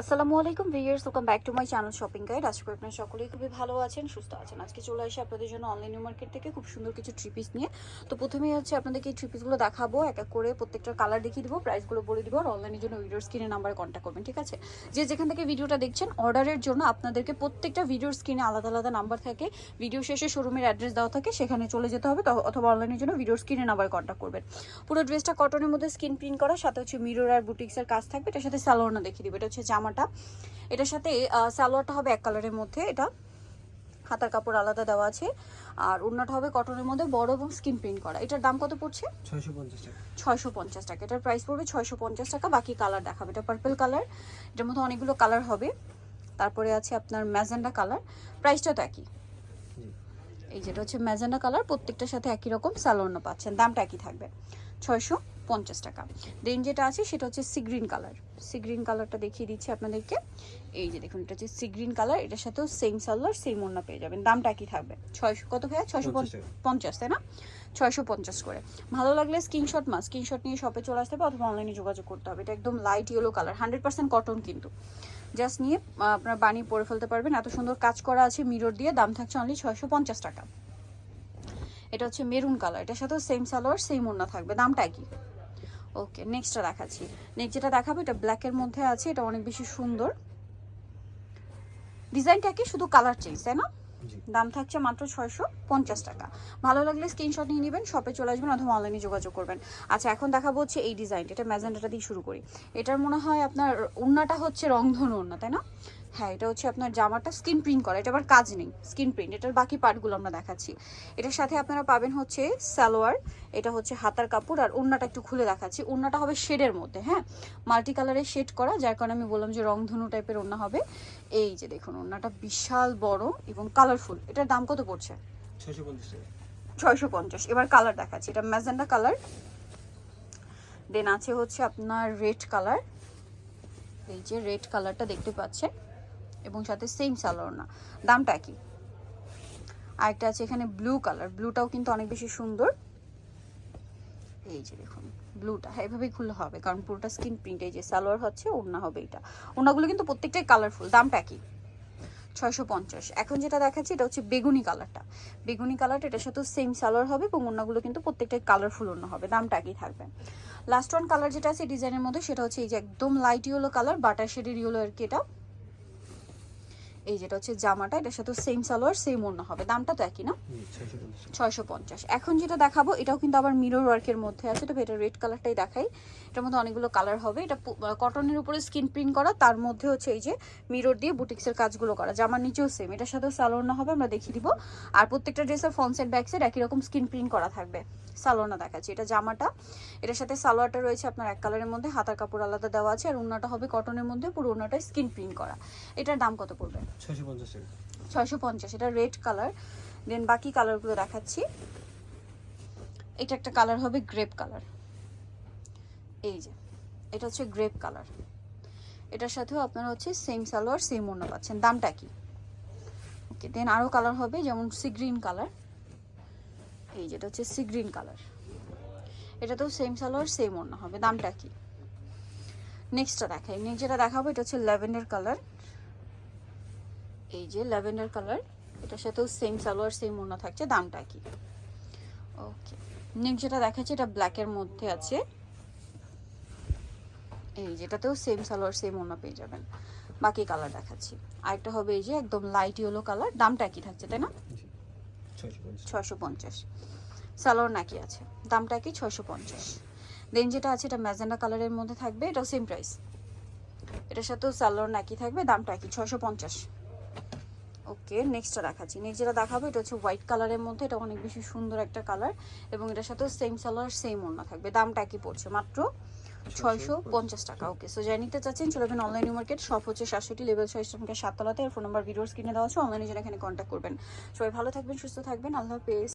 আসসালামু আলাইকুম viewers welcome back to my channel shopping guide আশা করি আপনারা সকলেই খুবই ভালো আছেন, সুস্থ আছেন। আজকে চলে আসি আপনাদের জন্য অনলাইন মার্কেট থেকে খুব সুন্দর কিছু থ্রি পিস নিয়ে। তো প্রথমেই হচ্ছে আপনাদেরকে এই থ্রি পিসগুলো দেখাবো, এক এক করে প্রত্যেকটা কালার দেখিয়ে দিব প্রাইসগুলো বলে দিব, আর অনলাইনের জন্য ভিডিওর স্ক্রিনে নাম্বারে কন্ট্যাক্ট করবেন, ঠিক আছে? যে যেখান থেকে ভিডিওটা দেখছেন অর্ডারের জন্য আপনাদেরকে প্রত্যেকটা ভিডিওর স্ক্রিনে আলাদা আলাদা নাম্বার থাকে। ভিডিও শেষে শোরুমের অ্যাড্রেস দেওয়া থাকে, সেখানে চলে যেতে হবে অথবা অনলাইনের জন্য ভিডিওর স্ক্রিনে নাম্বারে কন্ট্যাক্ট করবেন। পুরো ড্রেসটা কটনের মধ্যে স্ক্রিন প্রিন্ট করা, সাথে হচ্ছে মিরর আর বুটিক্সের কাজ থাকবে, এটার সাথে সালোয়ারনা দেখিয়ে দিবে। এটা হচ্ছে জামাটা। এটার সাথে সালোয়ারটা হবে এক কালারের মধ্যে এটা। হাতার কাপড় আলাদা দেওয়া আছে। আর ওড়নাটা হবে কটনের মধ্যে বড় এবং স্কিন প্রিন্ট করা। এটার দাম কত পড়ছে? ছয়শো পঞ্চাশ টাকা। এটার প্রাইস পড়বে ছয়শো পঞ্চাশ টাকা বাকি কালার দেখাবে। এটা পার্পল কালার এটার মধ্যে অনেকগুলো কালার হবে। তারপরে আছে আপনার ম্যাজেন্ডা কালার প্রাইসটা তো একই। এই যেটা হচ্ছে ম্যাজেন্ডা কালার প্রত্যেকটার সাথে একই রকম স্যালোনা পাচ্ছেন। দামটা একই থাকবে। ছয়শো পঞ্চাশ টাকা। দেন যেটা আছে সেটা হচ্ছে sea green colour sea green কালারটা দেখিয়ে দিচ্ছি আপনাদেরকে। এই যে দেখুন এটা হচ্ছে সি গ্রিন কালার এটার সাথেও সেম সালোয়ার সেম ওড়না পেয়ে যাবেন। দামটা একই থাকবে। ছয়শো কত ভাইয়া? ছয়শো পঞ্চাশ তাই না? ছয়শো পঞ্চাশ করে। ভালো লাগলে স্ক্রিনশট মা স্ক্রিনশট নিয়ে শপে চলে আসতে হবে অথবা অনলাইনে যোগাযোগ করতে হবে। এটা একদম light yellow colour hundred percent cotton কিন্তু। জাস্ট নিয়ে আপনার বানিয়ে পরে ফেলতে পারবেন। এত সুন্দর কাজ করা আছে মিরর দিয়ে। দাম থাকছে অনলি ছয়শো পঞ্চাশ টাকা। এটা হচ্ছে মেরুন কালার এটার সাথেও সেম সালোয়ার সেম ওড়না থাকবে। দামটা কি ওকে নেক্সটটা দেখাচ্ছি। নেক্সট যেটা দেখাবো এটা ব্ল্যাকের মধ্যে আছে এটা অনেক বেশি সুন্দর। ডিজাইনটা কি? শুধু কালার চেঞ্জ তাই না? দাম থাকছে মাত্র ছয়শো পঞ্চাশ টাকা। ভালো লাগলে স্ক্রিনশট নিয়ে নেবেন শপে চলে আসবেন অথবা অনলাইনে যোগাযোগ করবেন। আচ্ছা এখন দেখাবো হচ্ছে এই ডিজাইনটা এটা ম্যাজেন্টাটা দিয়ে শুরু করি। এটার মনে হয় আপনার ওড়নাটা হচ্ছে রংধনু ওড়না তাই না? হ্যাঁ এটা হচ্ছে আপনার জামাটা স্কিন প্রিন্ট করা এটা আবার কাজ নেই স্কিন প্রিন্ট এটার বাকি পার্টগুলো আমরা দেখাচ্ছি। এটার সাথে আপনারা পাবেন হচ্ছে সালোয়ার এটা হচ্ছে হাতার কাপড় আর ওড়নাটা একটু খুলে দেখাচ্ছি। ওড়নাটা হবে শেডের মধ্যে হ্যাঁ? মাল্টি কালারের শেড করা যার কারণে আমি বললাম যে রংধনু টাইপের ওড়না হবে। এই যে দেখুন ওড়নাটা বিশাল বড় এবং কালারফুল এটার দাম কত পড়ছে? ছয়শো পঞ্চাশ এবার কালার দেখাচ্ছি এটা ম্যাজেন্ডা কালার দেন আছে হচ্ছে আপনার রেড কালার এই যে রেড কালারটা দেখতে পাচ্ছেন। এবং সাথে সেম সালোয়ার না। দামটা কি আরেকটা আছে এখানে ব্লু কালার ব্লুটাও কিন্তু অনেক বেশি সুন্দর। এই যে দেখুন ব্লুটা হ্যাঁ এভাবেই খুলে হবে। কারণ পুরোটা স্কিন প্রিন্ট এই যে সালোয়ার হচ্ছে, ওড়না হবে এটা ওড়নাগুলো কিন্তু প্রত্যেকটাই কালারফুল দামটা কি ছয়শো পঞ্চাশ। এখন যেটা দেখাচ্ছি, এটা হচ্ছে বেগুনি কালারটা বেগুনি কালারটা এটার সাথেও সেম সালোয়ার হবে এবং অন্যগুলো কিন্তু প্রত্যেকটাই কালারফুল অন্য হবে। দামটা একই থাকবে। লাস্ট ওয়ান কালার যেটা আছে ডিজাইনের মধ্যে, সেটা হচ্ছে এই যে একদম লাইট ইয়েলো কালার বাটার শেডের ইয়েলো আর কি এটা। এই যেটা হচ্ছে জামাটা এটার সাথে সেম সালোয়ার সেম অন্য হবে। দামটা তো একই না? ছয়শো পঞ্চাশ। এখন যেটা দেখাবো এটাও কিন্তু আবার মিরর ওয়ার্কের মধ্যে আছে। তবে এটা রেড কালারটাই দেখাই। এটার মধ্যে অনেকগুলো কালার হবে। এটা কটনের উপরে স্কিন প্রিন্ট করা তার মধ্যে হচ্ছে এই যে মিরর দিয়ে বুটিক্সের কাজগুলো করা। জামার নিচেও সেম এটার সাথেও সালোয়ার হবে আমরা দেখিয়ে দিব। আর প্রত্যেকটা ড্রেসের ফ্রন্ট সাইড ব্যাক সাইড একই রকম স্কিন প্রিন্ট করা থাকবে। সালোয়ারনা দেখাচ্ছি। এটা জামাটা। এটার সাথে সালোয়ারটা রয়েছে আপনার এক কালারের মধ্যে হাতার কাপড় আলাদা দেওয়া আছে আর উন্নাটা হবে কটনের মধ্যে পুরো উন্নাটা স্কিন প্রিন্ট করা। এটার দাম কত পড়বে? ছয়শো পঞ্চাশ টাকা। ছয়শো পঞ্চাশ, এটা রেড কালার। দেন বাকি কালারগুলো দেখাচ্ছি। এটা একটা কালার হবে গ্রেপ কালার। এই যে, এটা হচ্ছে গ্রেপ কালার। এটার সাথেও আপনারা হচ্ছে সেম সালোয়ার সেম ওড়না পাচ্ছেন। দামটা কি? ওকে দেন আরও কালার হবে, যেমন সি গ্রিন কালার। এই যেটা হচ্ছে সি গ্রিন কালার। এটাতেও সেম সালোয়ার সেম ওড়না হবে। দামটা কি? নেক্সটটা দেখাই। নেক্সট যেটা দেখাবো, এটা হচ্ছে ল্যাভেন্ডার কালার। এই যে ল্যাভেন্ডার কালার এটার সাথেও সেম সালোয়ার সেম ওড়না থাকছে দামটা কি ওকে নেক্সট যেটা দেখাচ্ছে এটা ব্ল্যাকের মধ্যে আছে। এই যেটাতেও সেম সালোয়ার সেম ওড়না পেয়ে যাবেন। বাকি কালার দেখাচ্ছি। আরেকটা হবে এই যে একদম লাইট ইয়েলো কালার দামটা কি থাকছে তাই না? জি ছয়শো পঞ্চাশ। সালোয়ার নাকি আছে দামটা কি ছয়শো পঞ্চাশ। দেন যেটা আছে এটা ম্যাজেন্ডা কালারের মধ্যে থাকবে এটাও সেম প্রাইস এটার সাথেও সালোয়ার নাকি থাকবে দামটা কি ছয়শো পঞ্চাশ। ওকে নেক্সটটা দেখাচ্ছি। নেক্সট যেটা দেখাবো এটা হচ্ছে হোয়াইট কালারের মধ্যে। এটা অনেক বেশি সুন্দর একটা কালার এবং এটার সাথে সেম সালার সেম ওড়না থাকবে। দামটা একই পড়ছে মাত্র ছয়শো পঞ্চাশ টাকা। ওকে সো যাই নিতে চাচ্ছেন চলে যাবেন অনলাইন মার্কেট সব হচ্ছে সাতষট্টি লেভেল ছয় সংখ্যা সাততলাতে ফোন নাম্বার ভিডিওস কিনে দেওয়া আছে। অনলাইনে যেন এখানে কন্ট্যাক্ট করবেন। সবাই ভালো থাকবেন সুস্থ থাকবেন। আল্লাহ হাফেজ।